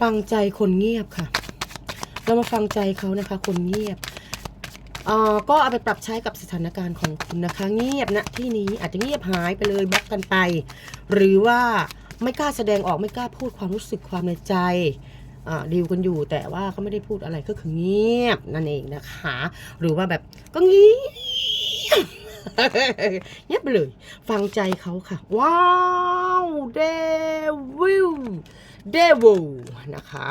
ฟังใจคนเงียบค่ะ เรามาฟังใจเขานะคะ คนเงียบเอ่อก็เอาไปปรับใช้กับสถานการณ์ของคุณนะคะ เงียบนะที่นี้อาจจะเงียบหายไปเลยบล็อกกันไป หรือว่าไม่กล้าแสดงออกไม่กล้าพูดความรู้สึกความในใจอ่าดีลกันอยู่แต่ว่าก็ไม่ได้พูดอะไรก็คือเงียบนั่นเองนะคะ หรือว่าแบบก็เงียบ เงียบไปเลย ฟังใจเขาค่ะ ว้าวเดวิลเดวิลนะคะ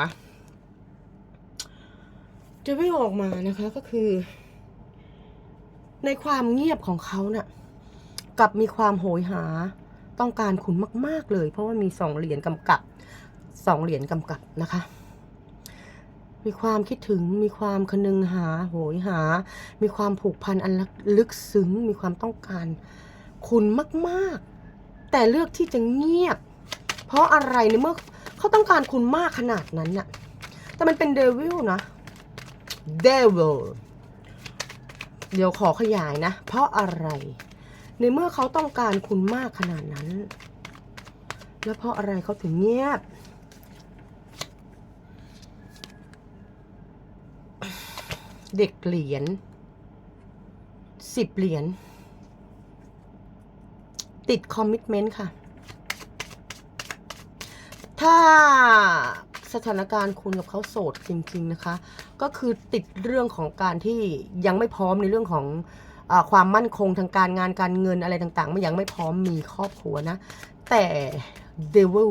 เดวิลออกมานะคะก็คือ ในความเงียบของเขาน่ะกับมีความโหยหาต้องการคุณมาก ๆ เลย เพราะว่ามีสองเหรียญกำกับสองเหรียญกำกับนะคะ มีความคิดถึง มีความคนึงหา โหยหา มีความผูกพันอันลึกซึ้ง มีความต้องการ คุณมาก ๆ แต่เลือกที่จะเงียบ เพราะอะไรในเมื่อเขาต้องการคุณมากขนาดนั้นน่ะ แต่มันเป็นเดวิลนะ เดวิล เดี๋ยวขอขยายนะ เพราะอะไร ในเมื่อเขาต้องการคุณมากขนาดนั้น แล้วเพราะอะไรเขาถึงเงียบ เด็กเหรียญสิบเหรียญติดคอมมิชเมนต์ค่ะ ถ้าสถานการณ์คุณกับเขาโสดจริง ๆ นะคะ ก็คือติดเรื่องของการที่ยังไม่พร้อมในเรื่องของอความมั่นคงทางการงานการเงินอะไรต่างๆ มันยังไม่พร้อมมีครอบครัวนะ แต่ devil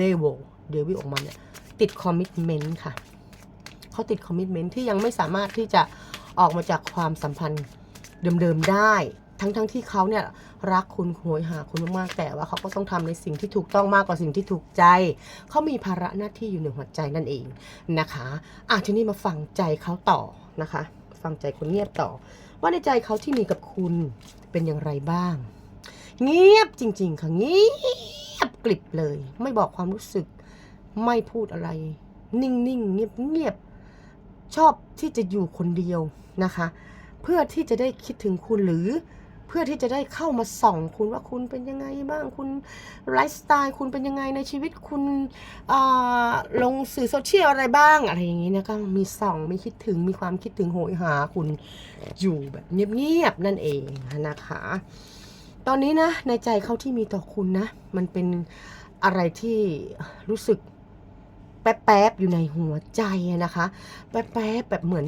devil devil ออกมาเนี่ยติดคอมมิชเมนต์ค่ะ เขาติดคอมมิชเมนต์ที่ยังไม่สามารถที่จะออกมาจากความสัมพันธ์เดิมๆได้ ทั้งๆทที่เขาเนี่ยรักคุณโหยหาคุณมากๆแต่ว่าเขาก็ต้องทำในสิ่งที่ถูกต้องมากกว่าสิ่งที่ถูกใจ เขามีภาระหน้าที่อยู่ในหัวใจนั่นเองนะคะอะทีนี้มาฟังใจเขาต่อนะคะ ฟังใจคนเงียบต่อ ว่าในใจเขาที่มีกับคุณเป็นอย่างไรบ้าง เงียบจริง ๆค่ะเงียบกลิบเลย ไม่บอกความรู้สึกไม่พูดอะไร นิ่งๆเงียบๆ ชอบที่จะอยู่คนเดียวนะคะ เพื่อที่จะได้คิดถึงคุณหรือเพื่อที่จะได้เข้ามาส่องคุณว่าคุณเป็นยังไงบ้างคุณไลฟ์สไตล์คุณเป็นยังไงในชีวิตคุณลงสื่อโซเชียลอะไรบ้างอะไรอย่างนี้นะก็มีส่องมีคิดถึงมีความคิดถึงโหยหาคุณอยู่แบบเงียบๆนั่นเองนะคะ ตอนนี้นะในใจเขาที่มีต่อคุณนะ มันเป็นอะไรที่รู้สึก แป๊บๆอยู่ในหัวใจนะคะ แป๊บๆแบบเหมือน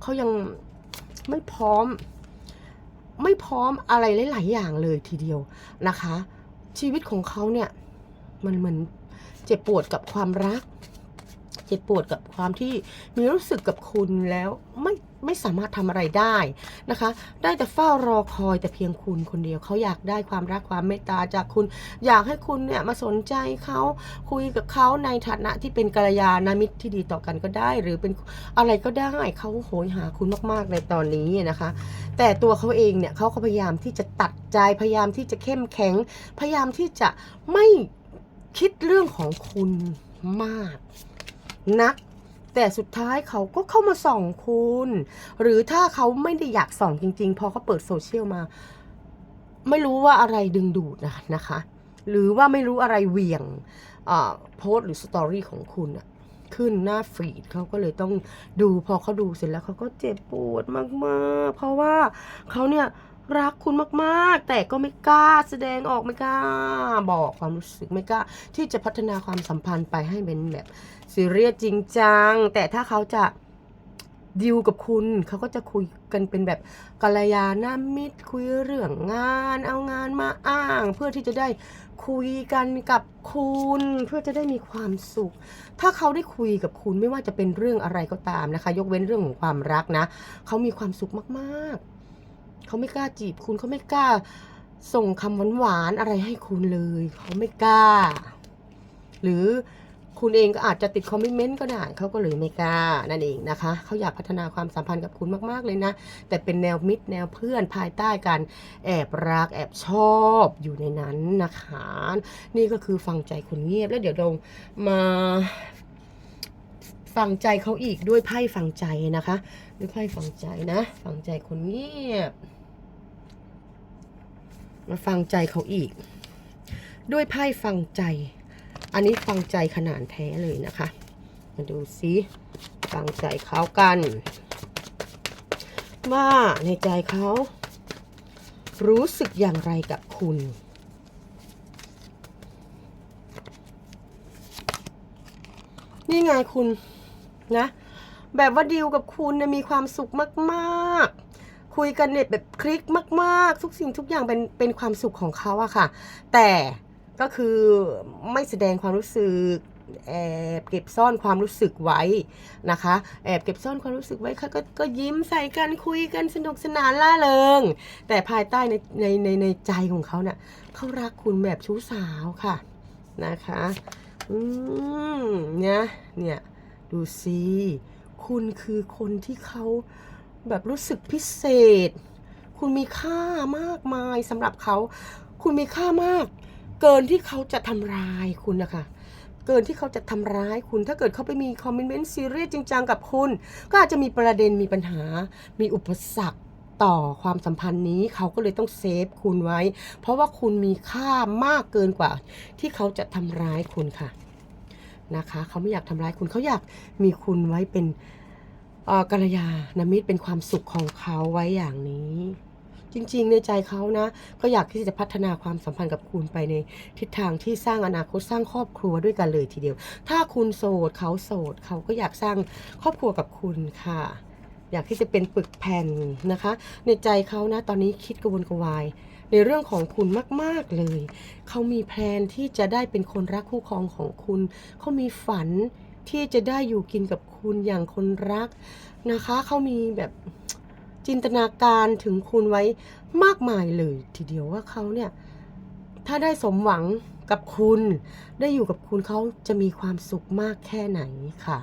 เขายังไม่พร้อม ไม่พร้อมอะไรหลาย ๆ อย่างเลยทีเดียวนะคะ ชีวิตของเขาเนี่ย มันเหมือนเจ็บปวดกับความรัก เจ็บปวดกับความที่มีรู้สึกกับคุณแล้วไม่ ไม่สามารถทำอะไรได้นะคะ ได้แต่เฝ้ารอคอยแต่เพียงคุณคนเดียวเขาอยากได้ความรักความเมตตาจากคุณ อยากให้คุณเนี่ยมาสนใจเขาคุยกับเขาในฐานะที่เป็นกัลยาณมิตรที่ดีต่อกันก็ได้ หรือเป็นอะไรก็ได้เขาโหยหาคุณมากๆในตอนนี้นะคะ แต่ตัวเขาเองเนี่ยเขาก็พยายามที่จะตัดใจพยายามที่จะเข้มแข็ง พยายามที่จะไม่คิดเรื่องของคุณมาก นัก แต่สุดท้ายเขาก็เข้ามาส่องคุณ หรือถ้าเขาไม่ได้อยากส่องจริง ๆ พอเขาเปิดโซเชียลมา ไม่รู้ว่าอะไรดึงดูดนะนะคะ หรือว่าไม่รู้อะไรเหวี่ยงโพสต์หรือสตอรี่ของคุณอะขึ้นหน้าฟีดเขาก็เลยต้องดูพอเขาดูเสร็จแล้วเขาก็เจ็บปวดมากๆ เพราะว่าเขาเนี่ย รักคุณมากๆ แต่ก็ไม่กล้าแสดงออกไม่กล้า บอกความรู้สึกไม่กล้า ที่จะพัฒนาความสัมพันธ์ไปให้เป็นแบบซีเรียสจริงจัง แต่ถ้าเขาจะดิวกับคุณเขาก็จะคุยกันเป็นแบบกัลยาณมิตรคุยเรื่องงาน เอางานมาอ้าง เพื่อที่จะได้คุยกันกับคุณเพื่อจะได้มีความสุข ถ้าเขาได้คุยกับคุณไม่ว่าจะเป็นเรื่องอะไรก็ตามนะคะ ยกเว้นเรื่องของความรักนะ เขามีความสุขมากๆ เขาไม่กล้าจีบคุณเขาไม่กล้า ส่งคำหวานๆอะไรให้คุณเลย เขาไม่กล้า หรือคุณเองก็อาจจะติดคอมมิชเมนต์ก็ได้เขาก็เลยไม่กล้านั่นเองนะคะเขาอยากพัฒนาความสัมพันธ์กับคุณมากๆเลยนะ แต่เป็นแนวมิตรแนวเพื่อนภายใต้การแอบรักแอบชอบอยู่ในนั้นนะคะ นี่ก็คือฟังใจคนเงียบแล้วเดี๋ยวเรามาฟังใจเขาอีกด้วยไพ่ฟังใจนะคะ ด้วยไพ่ฟังใจนะ ฟังใจคนเงียบ มาฟังใจเขาอีก ด้วยไพ่ฟังใจ อันนี้ฟังใจขนาดแท้เลยนะคะ มาดูซิฟังใจเขากัน ว่าในใจเขา รู้สึกอย่างไรกับคุณนี่ไงคุณนะ แบบว่าดีลกับคุณนี่ยมีความสุขมาก ๆ คุยกันเนี่ยแบบคลิกมากๆ ทุกสิ่งทุกอย่างเป็นเป็นความสุขของเขาอะค่ะ แต่ก็คือไม่แสดงความรู้สึกแอบเก็บซ่อนความรู้สึกไว้นะคะ แอบเก็บซ่อนความรู้สึกไว้ค่ะก็ก็ยิ้มใส่กันคุยกันสนุกสนานล่าเริง แต่ภายใต้ในในในในใจของเขาเนี่ยเขารักคุณแบบชู้สาวค่ะนะคะอืมเนี่ยเนี่ยดูสิคุณคือคนที่เขา แบบรู้สึกพิเศษ คุณมีค่ามากมายสำหรับเขา คุณมีค่ามาก เกินที่เขาจะทำร้ายคุณนะคะเกินที่เขาจะทำร้ายคุณ ถ้าเกิดเขาไปมีคอมเมนต์ซีเรียสจริงจังกับคุณ ก็อาจจะมีประเด็นมีปัญหา มีอุปสรรคต่อความสัมพันธ์นี้ เขาก็เลยต้องเซฟคุณไว้ เพราะว่าคุณมีค่ามากเกินกว่า ที่เขาจะทำร้ายคุณค่ะ นะคะ เขาไม่อยากทำร้ายคุณ เขาอยากมีคุณไว้เป็น กัลยาณมิตรเป็นความสุขของเขาไว้อย่างนี้ จริงๆ ในใจเขานะ ก็อยากที่จะพัฒนาความสัมพันธ์กับคุณไปในทิศทางที่สร้างอนาคตสร้างครอบครัวด้วยกันเลยทีเดียว ถ้าคุณโสดเขาโสดเขาก็อยากสร้างครอบครัวกับคุณค่ะ อยากที่จะเป็นปึกแผ่นนะคะ ในใจเขานะตอนนี้คิดกระวนกระวายในเรื่องของคุณมาก ๆ เลย เขามีแพลนที่จะได้เป็นคนรักคู่ครองของคุณ เขามีฝัน ที่จะได้อยู่กินกับคุณอย่างคนรักนะคะ เขามีแบบจินตนาการถึงคุณไว้มากมายเลยทีเดียวว่าเขาเนี่ย ถ้าได้สมหวังกับคุณ ได้อยู่กับคุณเขาจะมีความสุขมากแค่ไหนค่ะ